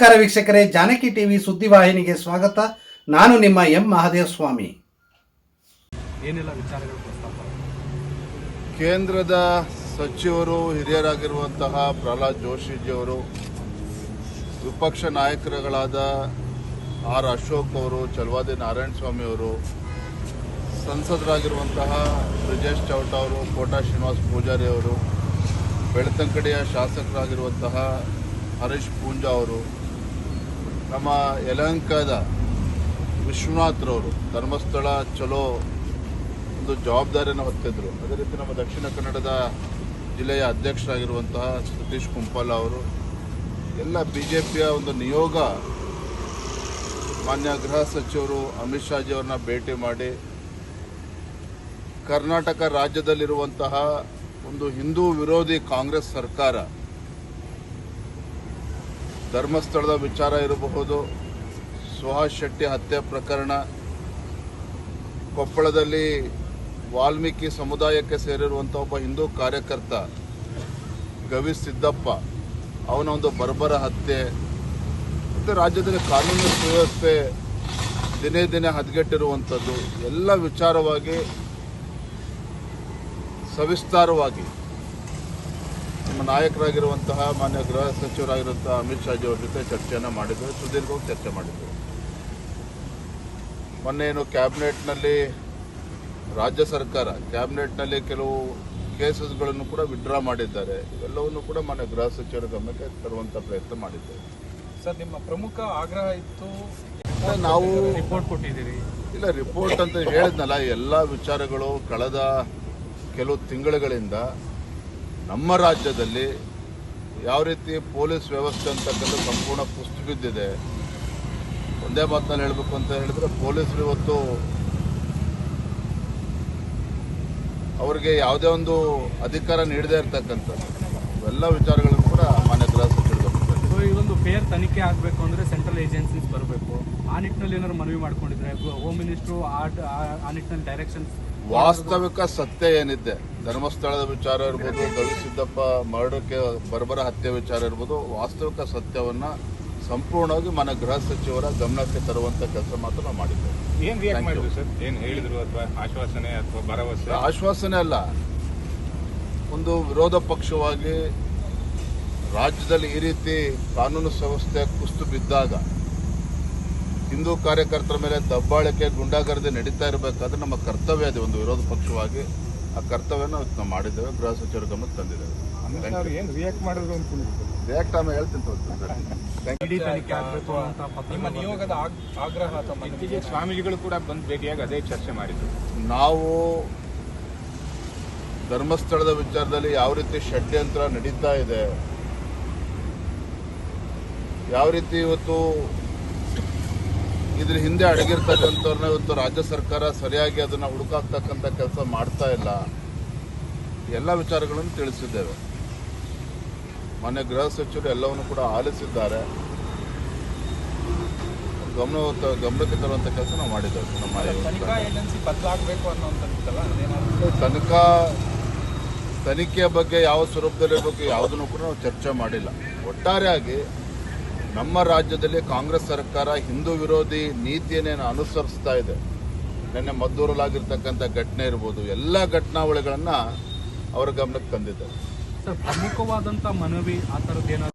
ನಮಸ್ಕಾರ ವೀಕ್ಷಕರೇ ಜಾನಕಿ ಟಿವಿ ಸುದ್ದಿವಾಹಿನಿಗೆ ಸ್ವಾಗತ. ನಾನು ನಿಮ್ಮ ಎಂ ಮಹಾದೇವ ಸ್ವಾಮಿ ಏನೆಲ್ಲ ವಿಚಾರಗಳು ಕೇಂದ್ರದ ಸಚಿವರು ಹಿರಿಯರಾಗಿರುವಂತಹ ಪ್ರಹ್ಲಾದ್ ಜೋಶಿಜಿಯವರು ವಿಪಕ್ಷ ನಾಯಕರುಗಳಾದ ಆರ್ ಅಶೋಕ್ ಅವರು ಚಲವಾದಿ ನಾರಾಯಣ ಸ್ವಾಮಿ ಅವರು ಸಂಸದರಾಗಿರುವಂತಹ ಬ್ರಿಜೇಶ್ ಚೌಟ ಅವರು ಕೋಟಾ ಶ್ರೀನಿವಾಸ್ ಪೂಜಾರಿ ಅವರು ಬೆಳ್ತಂಕಡಿಯ ಶಾಸಕರಾಗಿರುವಂತಹ ಹರೀಶ್ ಪೂಂಜಾ ಅವರು ನಮ್ಮ ಯಲಹಂಕದ ವಿಶ್ವನಾಥ್ರವರು ಧರ್ಮಸ್ಥಳ ಚಲೋ ಒಂದು ಜವಾಬ್ದಾರಿಯನ್ನು ಹೊತ್ತಿದ್ರು. ಅದೇ ರೀತಿ ನಮ್ಮ ದಕ್ಷಿಣ ಕನ್ನಡದ ಜಿಲ್ಲೆಯ ಅಧ್ಯಕ್ಷರಾಗಿರುವಂತಹ ಸತೀಶ್ ಕುಂಪಾಲ ಅವರು. ಎಲ್ಲ ಬಿ ಜೆ ಪಿಯ ಒಂದು ನಿಯೋಗ ಮಾನ್ಯ ಗೃಹ ಸಚಿವರು ಅಮಿತ್ ಶಾಜಿ ಅವ್ರನ್ನ ಭೇಟಿ ಮಾಡಿ ಕರ್ನಾಟಕ ರಾಜ್ಯದಲ್ಲಿರುವಂತಹ ಒಂದು ಹಿಂದೂ ವಿರೋಧಿ ಕಾಂಗ್ರೆಸ್ ಸರ್ಕಾರ ಧರ್ಮಸ್ಥಳದ ವಿಚಾರ ಇರಬಹುದು. ಸುಹಾಸ್ ಶೆಟ್ಟಿ ಹತ್ಯೆ ಪ್ರಕರಣ. ಕೊಪ್ಪಳದಲ್ಲಿ ವಾಲ್ಮೀಕಿ ಸಮುದಾಯಕ್ಕೆ ಸೇರಿರುವಂಥ ಒಬ್ಬ ಹಿಂದೂ ಕಾರ್ಯಕರ್ತ ಗವಿ ಸಿದ್ದಪ್ಪ, ಅವನ ಒಂದು ಬರ್ಬರ ಹತ್ಯೆ. ಮತ್ತು ರಾಜ್ಯದಲ್ಲಿ ಕಾನೂನು ಸುವ್ಯವಸ್ಥೆ ದಿನೇ ದಿನೇ ಹದಗೆಟ್ಟಿರುವಂಥದ್ದು. ಎಲ್ಲ ವಿಚಾರವಾಗಿ ಸವಿಸ್ತಾರವಾಗಿ ನಮ್ಮ ನಾಯಕರಾಗಿರುವಂತಹ ಮಾನ್ಯ ಗೃಹ ಸಚಿವರಾಗಿರುವಂತಹ ಅಮಿತ್ ಶಾಜಿ ಅವ್ರ ಜೊತೆ ಚರ್ಚೆಯನ್ನು ಮಾಡಿದ್ದೇವೆ ಸುದೀರ್ಘವಾಗಿ ಚರ್ಚೆ ಮಾಡಿದ್ದೇವೆ ಮೊನ್ನೆ ಏನು ಕ್ಯಾಬಿನೆಟ್ನಲ್ಲಿ ರಾಜ್ಯ ಸರ್ಕಾರ ಕ್ಯಾಬಿನೆಟ್ನಲ್ಲಿ ಕೆಲವು ಕೇಸಸ್ಗಳನ್ನು ಕೂಡ ವಿಡ್ರಾ ಮಾಡಿದ್ದಾರೆ. ಇವೆಲ್ಲವನ್ನು ಕೂಡ ಮಾನ್ಯ ಗೃಹ ಸಚಿವರ ಗಮನಕ್ಕೆ ತರುವಂಥ ಪ್ರಯತ್ನ ಮಾಡಿದ್ದೇವೆ ಸರ್ ನಿಮ್ಮ ಪ್ರಮುಖ ಆಗ್ರಹ ಇತ್ತು. ನಾವು ರಿಪೋರ್ಟ್ ಕೊಟ್ಟಿದ್ದೀರಿ. ಇಲ್ಲ ರಿಪೋರ್ಟ್ ಅಂತ ಹೇಳಿದ್ನಲ್ಲ ಎಲ್ಲ ವಿಚಾರಗಳು ಕಳೆದ ಕೆಲವು ತಿಂಗಳುಗಳಿಂದ ನಮ್ಮ ರಾಜ್ಯದಲ್ಲಿ ಯಾವ ರೀತಿ ಪೊಲೀಸ್ ವ್ಯವಸ್ಥೆ ಅಂತಕ್ಕಂಥ ಸಂಪೂರ್ಣ ಕುಸ್ತು ಬಿದ್ದಿದೆ ಒಂದೇ ಮಾತಲ್ಲಿ ಹೇಳಬೇಕು ಅಂತ ಹೇಳಿದ್ರೆ ಪೊಲೀಸರು ಇವತ್ತು ಅವರಿಗೆ ಯಾವುದೇ ಒಂದು ಅಧಿಕಾರ ನೀಡದೇ ಇರತಕ್ಕಂಥ ಎಲ್ಲ ವಿಚಾರಗಳನ್ನು ಕೂಡ ಮಾನ್ಯ ಗೃಹ ಫೇರ್ ತನಿಖೆ ಆಗಬೇಕು ಅಂದರೆ ಸೆಂಟ್ರಲ್ ಏಜೆನ್ಸೀಸ್ ಬರಬೇಕು. ಆ ನಿಟ್ಟಿನಲ್ಲಿ ಏನಾದ್ರು ಮನವಿ ಮಾಡ್ಕೊಂಡಿದ್ರೆ ಹೋಮ್ ಮಿನಿಸ್ಟ್ರು ಆ ಆ ನಿಟ್ಟಿನಲ್ಲಿ ಡೈರೆಕ್ಷನ್ಸ್ ವಾಸ್ತವಿಕ ಸತ್ಯ ಏನಿದೆ? ಧರ್ಮಸ್ಥಳದ ವಿಚಾರ ಇರ್ಬೋದು ಗವಿ ಸಿದ್ದಪ್ಪ ಮರ್ಡರ್ಗೆ ಬರ್ಬರ ಹತ್ಯೆ ವಿಚಾರ ಇರ್ಬೋದು ವಾಸ್ತವಿಕ ಸತ್ಯವನ್ನ ಸಂಪೂರ್ಣವಾಗಿ ಮನ ಗೃಹ ಸಚಿವರ ಗಮನಕ್ಕೆ ತರುವಂತ ಕೆಲಸ ಮಾತ್ರ ನಾವು ಮಾಡಿದ್ದೇವೆ. ಏನ್ ರಿಯಾಕ್ಟ್ ಮಾಡಿದ್ರು ಸರ್? ಏನ್ ಹೇಳಿದ್ರು ಅಥವಾ ಆಶ್ವಾಸನೆ ಅಥವಾ ಭರವಸೆ? ಆಶ್ವಾಸನೆ ಅಲ್ಲ. ಒಂದು ವಿರೋಧ ಪಕ್ಷವಾಗಿ ರಾಜ್ಯದಲ್ಲಿ ಈ ರೀತಿ ಕಾನೂನು ವ್ಯವಸ್ಥೆ ಕುಸ್ತು ಬಿದ್ದಾಗ ಹಿಂದೂ ಕಾರ್ಯಕರ್ತರ ಮೇಲೆ ದಬ್ಬಾಳಿಕೆ ಗುಂಡಾಗರದೆ ನಡೀತಾ ಇರಬೇಕಾದ್ರೆ ನಮ್ಮ ಕರ್ತವ್ಯ ಇದೆ ಒಂದು ವಿರೋಧ ಪಕ್ಷವಾಗಿ. ಆ ಕರ್ತವ್ಯನ ನಾವು ಮಾಡಿದ್ದೇವೆ ಗೃಹ ಸಚಿವರ ಗಮನಕ್ಕೆ ತಂದಿದ್ದೇವೆ. ಅಮಿತ್ ಅವ್ರು ಏನ್ ರಿಯಾಕ್ಟ್ ಮಾಡಿದ್ರು ಅಂತ ರಿಯಾಕ್ಟ್ ಆಮೇಲೆ ಹೇಳ್ತೀನಿ ನಿಮ್ಮ ನಿಯೋಗದ ಆಗ್ರಹ ಇತ್ತೀಚೆಗೆ ಸ್ವಾಮೀಜಿಗಳು ಕೂಡ ಬಂದು ಭೇಟಿಯಾಗಿ ಅದೇ ಚರ್ಚೆ ಮಾಡಿದ್ರು. ನಾವು ಧರ್ಮಸ್ಥಳದ ವಿಚಾರದಲ್ಲಿ ಯಾವ ರೀತಿ ಷಡ್ಯಂತ್ರ ನಡೀತಾ ಇದೆ ಯಾವ ರೀತಿ ಇವತ್ತು ಇದ್ರ ಹಿಂದೆ ಅಡಗಿರ್ತಕ್ಕಂಥವ್ರನ್ನ ಇವತ್ತು ರಾಜ್ಯ ಸರ್ಕಾರ ಸರಿಯಾಗಿ ಅದನ್ನ ಹುಡುಕಾಕ್ತಕ್ಕಂಥ ಕೆಲಸ ಮಾಡ್ತಾ ಇಲ್ಲ. ಎಲ್ಲ ವಿಚಾರಗಳನ್ನು ತಿಳಿಸಿದ್ದೇವೆ. ಮಾನ್ಯ ಗೃಹ ಸಚಿವರು ಎಲ್ಲವನ್ನು ಕೂಡ ಆಲಿಸಿದ್ದಾರೆ. ಗಮನ ಗಮನಕ್ಕೆ ತರುವಂಥ ಕೆಲಸ ನಾವು ಮಾಡಿದ್ದೇವೆ. ನಮ್ಮ ತನಿಖಾ ತನಿಖೆಯ ಬಗ್ಗೆ ಯಾವ ಸ್ವರೂಪದಲ್ಲಿರಬೇಕು ಯಾವುದನ್ನು ಕೂಡ ನಾವು ಚರ್ಚೆ ಮಾಡಿಲ್ಲ. ಒಟ್ಟಾರೆಯಾಗಿ ನಮ್ಮ ರಾಜ್ಯದಲ್ಲಿ ಕಾಂಗ್ರೆಸ್ ಸರ್ಕಾರ ಹಿಂದೂ ವಿರೋಧಿ ನೀತಿಯನ್ನೇನು ಅನುಸರಿಸ್ತಾ ಇದೆ. ನಿನ್ನೆ ಮದ್ದೂರಲ್ಲಾಗಿರ್ತಕ್ಕಂಥ ಘಟನೆ ಇರ್ಬೋದು, ಎಲ್ಲ ಘಟನಾವಳಿಗಳನ್ನು ಅವರ ಗಮನಕ್ಕೆ ತಂದಿದ್ದಾರೆ. ಸರ್ ಪ್ರಮುಖವಾದಂತ ಮನವಿ ಆ ಥರದ್ದು ಏನಾದ್ರು